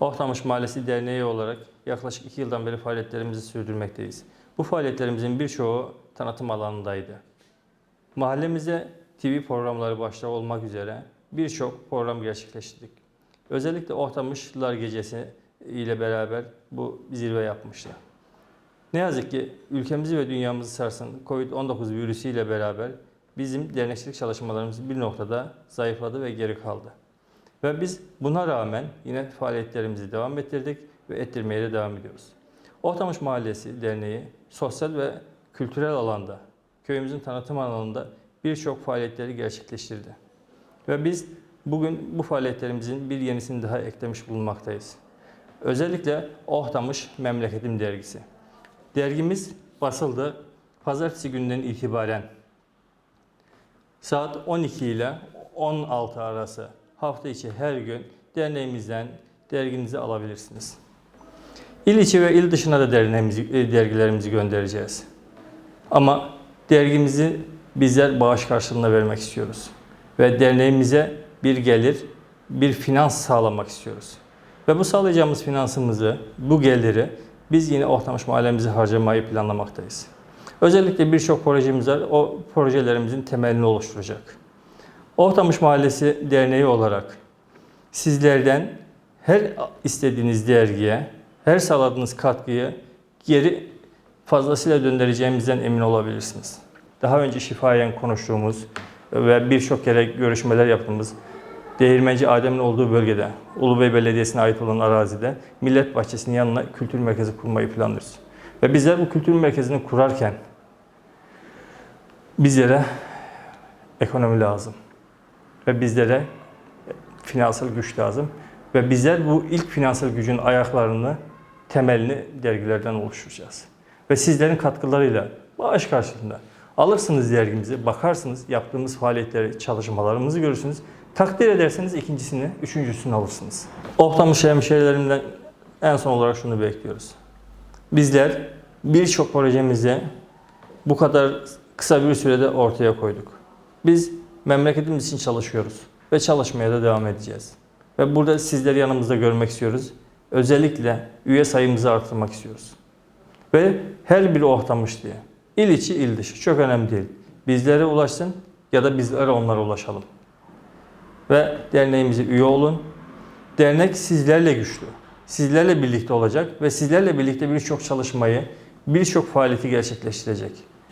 Ortamış Mahallesi Derneği olarak yaklaşık 2 yıldan beri faaliyetlerimizi sürdürmekteyiz. Bu faaliyetlerimizin birçoğu tanıtım alanındaydı. Mahallemize TV programları başta olmak üzere birçok program gerçekleştirdik. Özellikle Ortamışlar Gecesi ile beraber bu zirve yapmıştı. Ne yazık ki ülkemizi ve dünyamızı sarsan Covid-19 virüsüyle beraber bizim dernekçilik çalışmalarımız bir noktada zayıfladı ve geri kaldı. Ve biz buna rağmen yine faaliyetlerimizi devam ettirdik ve ettirmeye de devam ediyoruz. Ortamış Mahallesi Derneği sosyal ve kültürel alanda, köyümüzün tanıtım alanında birçok faaliyetleri gerçekleştirdi. Ve biz bugün bu faaliyetlerimizin bir yenisini daha eklemiş bulunmaktayız. Özellikle Ohtamış Memleketim Dergisi. Dergimiz basıldı. Pazartesi günden itibaren saat 12 ile 16 arası hafta içi her gün derneğimizden derginizi alabilirsiniz. İl içi ve il dışına da derneğimizi, e, dergilerimizi göndereceğiz. Ama dergimizi bizler bağış karşılığında vermek istiyoruz. Ve derneğimize bir gelir, bir finans sağlamak istiyoruz. Ve bu sağlayacağımız finansımızı, bu geliri biz yine Ortamış mahallemize harcamayı planlamaktayız. Özellikle birçok projemiz var. O projelerimizin temelini oluşturacak. Ortamış Mahallesi Derneği olarak sizlerden her istediğiniz dergiye, her sağladığınız katkıyı geri fazlasıyla döndüreceğimizden emin olabilirsiniz. Daha önce şifayen konuştuğumuz ve birçok kere görüşmeler yaptığımız Değirmenci Adem'in olduğu bölgede, Ulubey Belediyesi'ne ait olan arazide Millet Bahçesi'nin yanına kültür merkezi kurmayı planlıyoruz. Ve bizler bu kültür merkezini kurarken bizlere ekonomi lazım. Ve bizlere finansal güç lazım. Ve bizler bu ilk finansal gücün ayaklarını, temelini dergilerden oluşturacağız. Ve sizlerin katkılarıyla bağış karşılığında alırsınız dergimizi, bakarsınız yaptığımız faaliyetleri, çalışmalarımızı görürsünüz. Takdir ederseniz ikincisini, üçüncüsünü alırsınız. Ohtamış hemşehrilerimden en son olarak şunu bekliyoruz. Bizler birçok projemizi bu kadar kısa bir sürede ortaya koyduk. Biz memleketimiz için çalışıyoruz ve çalışmaya da devam edeceğiz. Ve burada sizleri yanımızda görmek istiyoruz. Özellikle üye sayımızı artırmak istiyoruz. Ve her biri ortamış diye. İl içi, il dışı. Çok önemli değil. Bizlere ulaşsın ya da bizlere onlara ulaşalım. Ve derneğimize üye olun. Dernek sizlerle güçlü. Sizlerle birlikte olacak ve sizlerle birlikte birçok çalışmayı, birçok faaliyeti gerçekleştirecek.